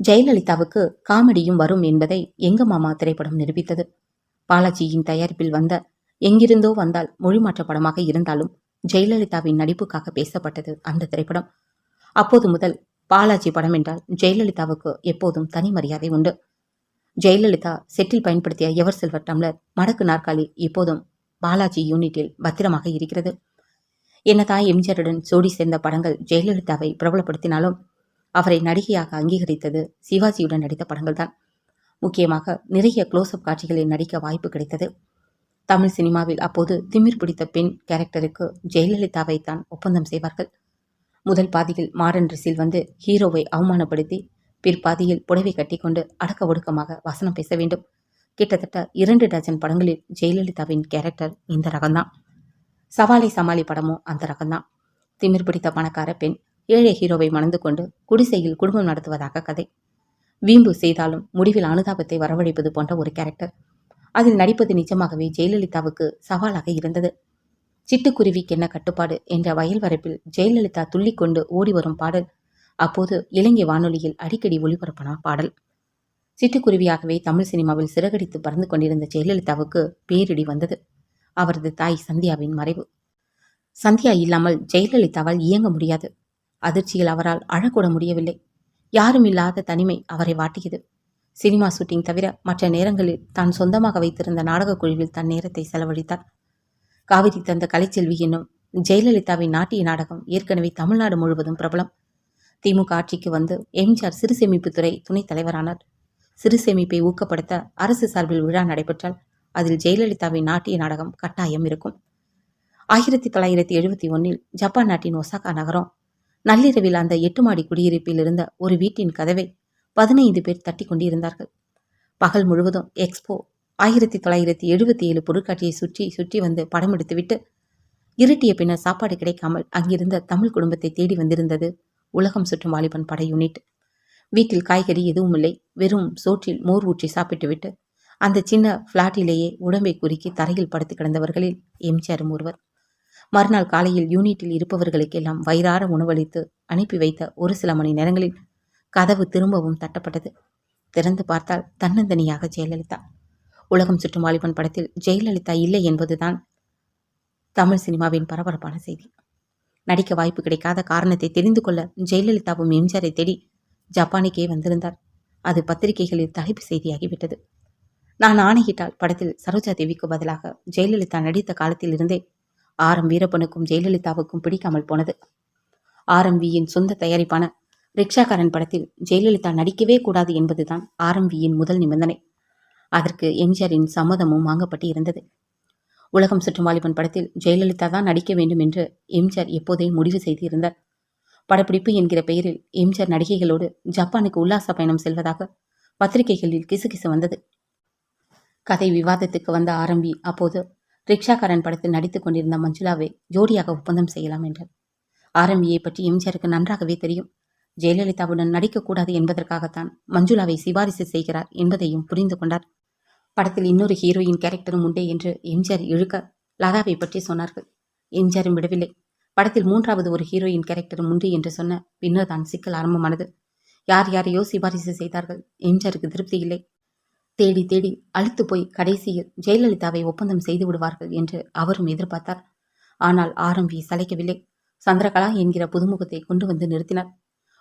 ஜெயலலிதாவுக்கு காமெடியும் வரும் என்பதை எங்க மாமா திரைப்படம் நிரூபித்தது. பாலாஜியின் தயாரிப்பில் வந்த எங்கிருந்தோ வந்தால் மொழிமாற்ற படமாக இருந்தாலும் ஜெயலலிதாவின் நடிப்புக்காக பேசப்பட்டது அந்த திரைப்படம். அப்போது முதல் பாலாஜி படம் என்றால் ஜெயலலிதாவுக்கு எப்போதும் தனி மரியாதை உண்டு. ஜெயலலிதா செட்டில் பயன்படுத்திய எவர் செல்வர் டம்ளர் மடக்கு நாற்காலி இப்போதும் பாலாஜி யூனிட்டில் பத்திரமாக இருக்கிறது. என்னதான் எம்ஜிஆருடன் ஜோடி சேர்ந்த படங்கள் ஜெயலலிதாவை பிரபலப்படுத்தினாலும் அவரை நடிகையாக அங்கீகரித்தது சிவாஜியுடன் நடித்த படங்கள் தான் முக்கியமாக நிறைய க்ளோஸ்அப் காட்சிகளில் நடிக்க வாய்ப்பு கிடைத்தது. தமிழ் சினிமாவில் அப்போது திமிர் பிடித்த பெண் கேரக்டருக்கு ஜெயலலிதாவை தான் ஒப்பந்தம் செய்வார்கள். முதல் பாதியில் மாடர்ன் ட்ரெஸ்ஸில் வந்து ஹீரோவை அவமானப்படுத்தி பிற்பாதியில் புடவை கட்டிக்கொண்டு அடக்க ஒடுக்கமாக வசனம் பேச வேண்டும். கிட்டத்தட்ட இரண்டு டஜன் படங்களில் ஜெயலலிதாவின் கேரக்டர் இந்த ரகம்தான். சவாலை சமாளி படமும் அந்த ரகம்தான். திமிர் பிடித்த பணக்கார பெண் ஏழை ஹீரோவை மணந்து கொண்டு குடிசையில் குடும்பம் நடத்துவதாக கதை. வீம்பு செய்தாலும் முடிவில் அனுதாபத்தை வரவழைப்பது போன்ற ஒரு கேரக்டர் அதில் நடிப்பது நிஜமாகவே ஜெயலலிதாவுக்கு சவாலாக இருந்தது. சிட்டுக்குருவிக்கு என்ன கட்டுப்பாடு என்ற வயல் வரப்பில் ஜெயலலிதா துள்ளிக்கொண்டு ஓடி வரும் பாடல். அப்போது இலங்கை வானொலியில் அடிக்கடி ஒளிபரப்பான பாடல். சிட்டுக்குருவியாகவே தமிழ் சினிமாவில் சிறகடித்து பறந்து கொண்டிருந்த ஜெயலலிதாவுக்கு பேரிடி வந்தது. அவரது தாய் சந்தியாவின் மறைவு. சந்தியா இல்லாமல் ஜெயலலிதாவால் இயங்க முடியாது. அதிர்ச்சியில் அவரால் அழக்கூட முடியவில்லை. யாரும் இல்லாத தனிமை அவரை வாட்டியது. சினிமா ஷூட்டிங் தவிர மற்ற நேரங்களில் தான் சொந்தமாக வைத்திருந்த நாடகக் குழுவில் தன் நேரத்தை செலவழித்தார். காவிரி தந்த கலைச்செல்வி என்னும் ஜெயலலிதாவின் நாட்டிய நாடகம் ஏற்கனவே தமிழ்நாடு முழுவதும் பிரபலம். திமுக ஆட்சிக்கு வந்து எம்ஜிஆர் சிறு சேமிப்புத்துறை துணைத் தலைவரானார். சிறு சேமிப்பை ஊக்கப்படுத்த அரசு சார்பில் விழா நடைபெற்றால் அதில் ஜெயலலிதாவின் நாட்டிய நாடகம் கட்டாயம் இருக்கும். ஆயிரத்தி தொள்ளாயிரத்தி எழுபத்தி ஒன்றில் ஜப்பான் நாட்டின் ஒசாகா நகரம் நள்ளிரவில் அந்த எட்டு மாடி குடியிருப்பில் இருந்த ஒரு வீட்டின் கதவை பதினைந்து பேர் தட்டி கொண்டிருந்தார்கள். பகல் முழுவதும் எக்ஸ்போ ஆயிரத்தி தொள்ளாயிரத்தி எழுபத்தி ஏழு பொருட்காட்சியை சுற்றி சுற்றி வந்து படம் எடுத்துவிட்டு இருட்டிய பின்னர் சாப்பாடு கிடைக்காமல் அங்கிருந்த தமிழ் குடும்பத்தை தேடி வந்திருந்தது உலகம் சுற்றும் வாலிபன் படை யூனிட். வீட்டில் காய்கறி எதுவும் இல்லை. வெறும் சோற்றில் மோர் ஊற்றி சாப்பிட்டுவிட்டு அந்த சின்ன பிளாட்டிலேயே உடம்பை குறுக்கி தரையில் படுத்து கிடந்தவர்களில் எம்ஜிஆரும் ஒருவர் மறுநாள் காலையில் யூனிட்டில் இருப்பவர்களுக்கெல்லாம் வயிறார உணவளித்து அனுப்பி வைத்த ஒரு சில மணி நேரங்களில் கதவு திரும்பவும் தட்டப்பட்டது. திறந்து பார்த்தால் தன்னந்தனியாக ஜெயலலிதா. உலகம் சுற்றும் வாலிபன் படத்தில் ஜெயலலிதா இல்லை என்பதுதான் தமிழ் சினிமாவின் பரபரப்பான செய்தி. நடிக்க வாய்ப்பு கிடைக்காத காரணத்தை தெரிந்து கொள்ள ஜெயலலிதாவும் எம்ஜிஆரை தேடி ஜப்பானுக்கே வந்திருந்தார். அது பத்திரிகைகளில் தலைப்பு செய்தியாகிவிட்டது. நான் ஆணையிட்டால் படத்தில் சரோஜா தேவிக்கு பதிலாக ஜெயலலிதா நடித்த காலத்தில் இருந்தே எம் வீரப்பனுக்கும் ஜெயலலிதாவுக்கும் பிடிக்காமல் போனது. ஆர் எம் வியின் சொந்த தயாரிப்பான ரிக்ஷாக்காரன் படத்தில் ஜெயலலிதா நடிக்கவே கூடாது என்பதுதான் ஆர் எம் வியின் முதல் நிபந்தனை. அதற்கு எம்ஜிஆரின் சம்மதமும் வாங்கப்பட்டு இருந்தது. உலகம் சுற்றும் வாலிபன் படத்தில் ஜெயலலிதா தான் நடிக்க வேண்டும் என்று எம்ஜிஆர் எப்போதே முடிவு செய்திருந்தார். படப்பிடிப்பு என்கிற பெயரில் எம்ஜிஆர் நடிகைகளோடு ஜப்பானுக்கு உல்லாச பயணம் செல்வதாக பத்திரிகைகளில் கிசுகிசு வந்தது. கதை விவாதத்துக்கு வந்த ஆரம்பி அப்போது ரிக்ஷாக்காரன் படத்தில் நடித்துக் கொண்டிருந்த மஞ்சுளாவை ஜோடியாக ஒப்பந்தம் செய்யலாம் என்றார். ஆரம்பியை பற்றி எம்ஜிஆருக்கு நன்றாகவே தெரியும். ஜெயலலிதாவுடன் நடிக்கக்கூடாது என்பதற்காகத்தான் மஞ்சுளாவை சிபாரிசு செய்கிறார் என்பதையும் புரிந்து கொண்டார். படத்தில் இன்னொரு ஹீரோயின் கேரக்டரும் உண்டே என்று எம்ஜிஆர் இழுக்க லதாவை பற்றி சொன்னார்கள். எம்ஜிஆரும் விடவில்லை. படத்தில் மூன்றாவது ஒரு ஹீரோயின் கேரக்டரும் உண்டு என்று சொன்ன பின்னர் தான் சிக்கல் ஆரம்பமானது. யார் யாரையோ சிபாரிசு செய்தார்கள். எம்ஜிஆருக்கு திருப்தி இல்லை. தேடி தேடி அழுத்து போய் கடைசியில் ஜெயலலிதாவை ஒப்பந்தம் செய்து விடுவார்கள் என்று அவரும் எதிர்பார்த்தார். ஆனால் ஆரம்பி சளைக்கவில்லை. சந்திரகலா என்கிற புதுமுகத்தை கொண்டு வந்து நிறுத்தினார்.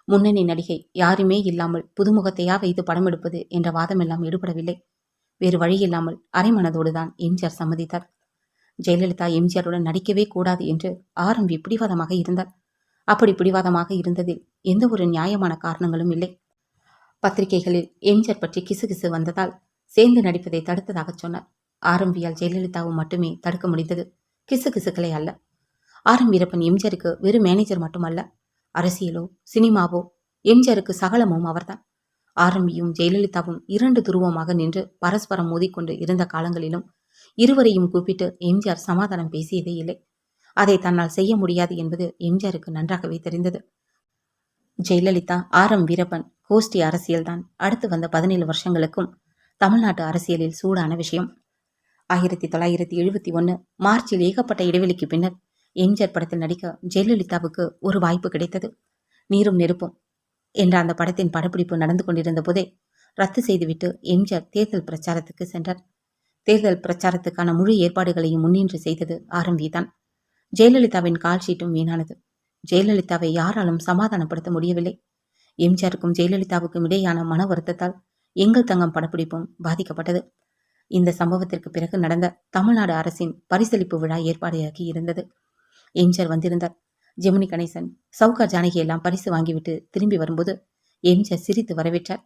முன்னணி நடிகை யாருமே இல்லாமல் புதுமுகத்தையா வைத்து படம் எடுப்பது என்ற வாதமெல்லாம் ஈடுபடவில்லை வேறு வழியில்லாமல் அரைமனதோடுதான் எம்ஜிஆர் சம்மதித்தார். ஜெயலலிதா எம்ஜிஆருடன் நடிக்கவே கூடாது என்று ஆரம்பி பிடிவாதமாக இருந்தார். அப்படி பிடிவாதமாக இருந்ததில் எந்த ஒரு நியாயமான காரணங்களும் இல்லை. பத்திரிகைகளில் எம்ஜிஆர் பற்றி கிசுகிசு வந்ததால் சேர்ந்து நடிப்பதை தடுத்ததாக சொன்னார். ஆரம்பியால் ஜெயலலிதாவும் மட்டுமே தடுக்க முடிந்தது. கிசு கிசுக்களை அல்ல. ஆரம் வீரப்பன் எம்ஜிஆருக்கு வெறும் மேனேஜர் மட்டுமல்ல. அரசியலோ சினிமாவோ எம்ஜிஆருக்கு சகலமும் அவர்தான். ஆரம்பியும் ஜெயலலிதாவும் இரண்டு துருவமாக நின்று பரஸ்பரம் மோதிக்கொண்டு இருந்த காலங்களிலும் இருவரையும் கூப்பிட்டு எம்ஜிஆர் சமாதானம் பேசியதே இல்லை. அதை தன்னால் செய்ய முடியாது என்பது எம்ஜிஆருக்கு நன்றாகவே தெரிந்தது. ஜெயலலிதா ஆர் எம் வீரப்பன் கோஷ்டி அரசியல்தான். அடுத்து வந்த பதினேழு வருஷங்களுக்கும் தமிழ்நாட்டு அரசியலில் சூடான விஷயம். ஆயிரத்தி தொள்ளாயிரத்தி எழுபத்தி ஒன்று மார்ச்சில் ஏகப்பட்ட இடைவெளிக்கு பின்னர் எம்ஜிஆர் படத்தில் நடிக்க ஜெயலலிதாவுக்கு ஒரு வாய்ப்பு கிடைத்தது. நீரும் நெருப்பும் என்ற அந்த படத்தின் படப்பிடிப்பு நடந்து கொண்டிருந்த போதே ரத்து செய்துவிட்டு எம்ஜிஆர் தேர்தல் பிரச்சாரத்துக்கு சென்றார். தேர்தல் பிரச்சாரத்துக்கான முழு ஏற்பாடுகளையும் முன்னின்று செய்தது ஆரம்பி தான் ஜெயலலிதாவின் கால் ஷீட்டும் வீணானது. ஜெயலலிதாவை யாராலும் சமாதானப்படுத்த முடியவில்லை. எம்ஜிஆருக்கும் ஜெயலலிதாவுக்கும் இடையான மன வருத்தத்தால் எங்கள் தங்கம் படப்பிடிப்பும் பாதிக்கப்பட்டது. இந்த சம்பவத்திற்கு பிறகு நடந்த தமிழ்நாடு அரசின் பரிசளிப்பு விழா ஏற்பாடாகி இருந்தது. எம்ஜிஆர் வந்திருந்தார். ஜெமினி கணேசன் சவுகா ஜானகி எல்லாம் பரிசு வாங்கிவிட்டு திரும்பி வரும்போது எம்ஜிஆர் சிரித்து வரவேற்றார்.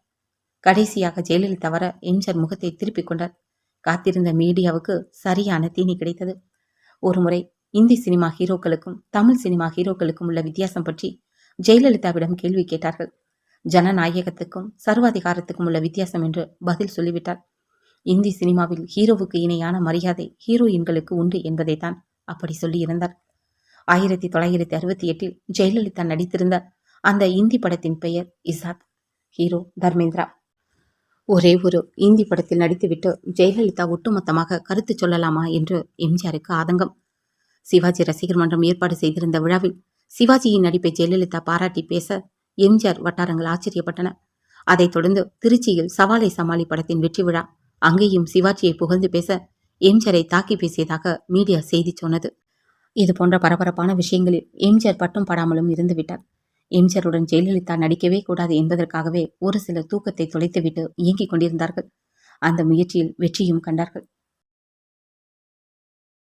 கடைசியாக ஜெயலலிதா வர எம்ஜிஆர் முகத்தை திருப்பிக் கொண்டார். காத்திருந்த மீடியாவுக்கு சரியான தீனி கிடைத்தது. ஒருமுறை இந்தி சினிமா ஹீரோக்களுக்கும் தமிழ் சினிமா ஹீரோக்களுக்கும் உள்ள வித்தியாசம் பற்றி ஜெயலலிதாவிடம் கேள்வி கேட்டார்கள். ஜனநாயகத்துக்கும் சர்வாதிகாரத்துக்கும் உள்ள வித்தியாசம் என்று பதில் சொல்லிவிட்டார் இந்தி சினிமாவில் ஹீரோவுக்கு இணையான மரியாதை ஹீரோயின்களுக்கு உண்டு என்பதைத்தான் அப்படி சொல்லியிருந்தார். ஆயிரத்தி தொள்ளாயிரத்தி அறுபத்தி எட்டில் ஜெயலலிதா நடித்திருந்த அந்த இந்தி படத்தின் பெயர் இசாத் ஹீரோ தர்மேந்திரா. ஒரே ஒரு இந்தி படத்தில் நடித்துவிட்டு ஜெயலலிதா ஒட்டுமொத்தமாக கருத்து சொல்லலாமா என்று எம்ஜிஆருக்கு ஆதங்கம். சிவாஜி ரசிகர் மன்றம் ஏற்பாடு செய்திருந்த விழாவில் சிவாஜியின் நடிப்பை ஜெயலலிதா பாராட்டி பேச எம்ஜிஆர் வட்டாரங்கள் ஆச்சரியப்பட்டன. அதைத் தொடர்ந்து திருச்சியில் சவாலை சமாளி படத்தின் வெற்றி விழா. அங்கேயும் சிவாஜியை புகழ்ந்து பேச எம்ஜிஆரை தாக்கி பேசியதாக மீடியா செய்தி சொன்னது. இது போன்ற பரபரப்பான விஷயங்களில் எம்ஜிஆர் பட்டும் படாமலும் இருந்துவிட்டார். எம்ஜிஆருடன் ஜெயலலிதா நடிக்கவே கூடாது என்பதற்காகவே ஒரு சிலர் தூக்கத்தை தொலைத்துவிட்டு இயங்கிக் கொண்டிருந்தார்கள். அந்த முயற்சியில் வெற்றியும் கண்டார்கள்.